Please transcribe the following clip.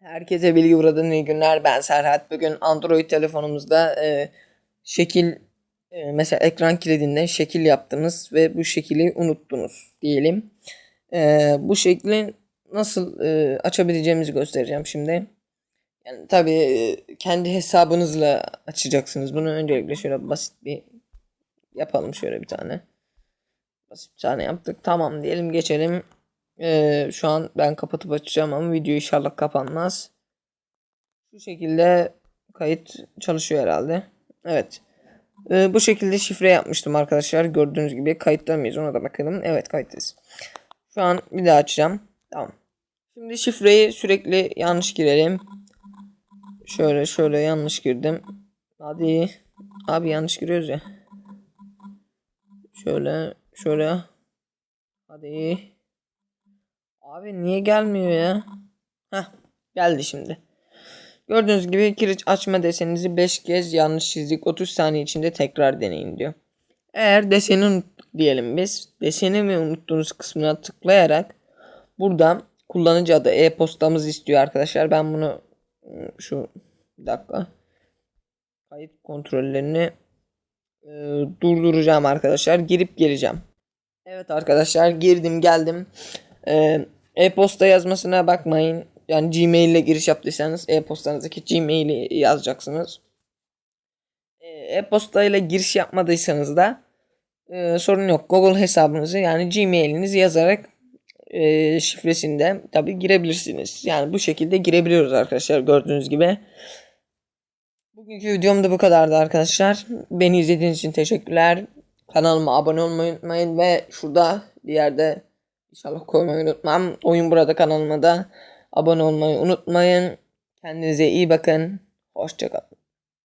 Herkese bilgi buradan iyi günler. Ben Serhat. Bugün Android telefonumuzda e, şekil e, mesela ekran kilidinde şekil yaptınız ve bu şekili unuttunuz diyelim. E, bu şekli nasıl e, açabileceğimizi göstereceğim şimdi. Yani tabii e, kendi hesabınızla açacaksınız. Bunu öncelikle şöyle basit bir yapalım şöyle bir tane. Basit bir tane yaptık. Tamam diyelim geçelim. Ee, şu an ben kapatıp açacağım ama video inşallah kapanmaz. Şu şekilde kayıt çalışıyor herhalde. Evet. Ee, bu şekilde şifre yapmıştım arkadaşlar. Gördüğünüz gibi kayıtta mıyız ona da bakalım. Evet kayıttayız. Şu an bir daha açacağım. Tamam. Şimdi şifreyi sürekli yanlış girelim. Şöyle şöyle yanlış girdim. Hadi. Abi yanlış giriyoruz ya. Şöyle şöyle. Hadi. Abi niye gelmiyor ya? Heh geldi şimdi. Gördüğünüz gibi kilit açma deseninizi 5 kez yanlış çizdik. 30 saniye içinde tekrar deneyin diyor. Eğer deseni diyelim biz. Deseni ve unuttuğunuz kısmına tıklayarak burada kullanıcı adı e-postamızı istiyor arkadaşlar. Ben bunu şu bir dakika kayıt kontrollerini e, durduracağım arkadaşlar. Girip geleceğim. Evet arkadaşlar girdim geldim. Ee, e-posta yazmasına bakmayın. Yani Gmail ile giriş yaptıysanız e-postanızdaki Gmail'i yazacaksınız. Ee, E-posta ile giriş yapmadıysanız da e, sorun yok. Google hesabınızı yani Gmail'inizi yazarak e, şifresinde tabi girebilirsiniz. Yani bu şekilde girebiliyoruz arkadaşlar gördüğünüz gibi. Bugünkü videom da bu kadardı arkadaşlar. Beni izlediğiniz için teşekkürler. Kanalıma abone olmayı unutmayın ve şurada bir yerde inşallah koymayı unutmam. Oyun burada kanalıma da abone olmayı unutmayın. Kendinize iyi bakın. Hoşçakalın.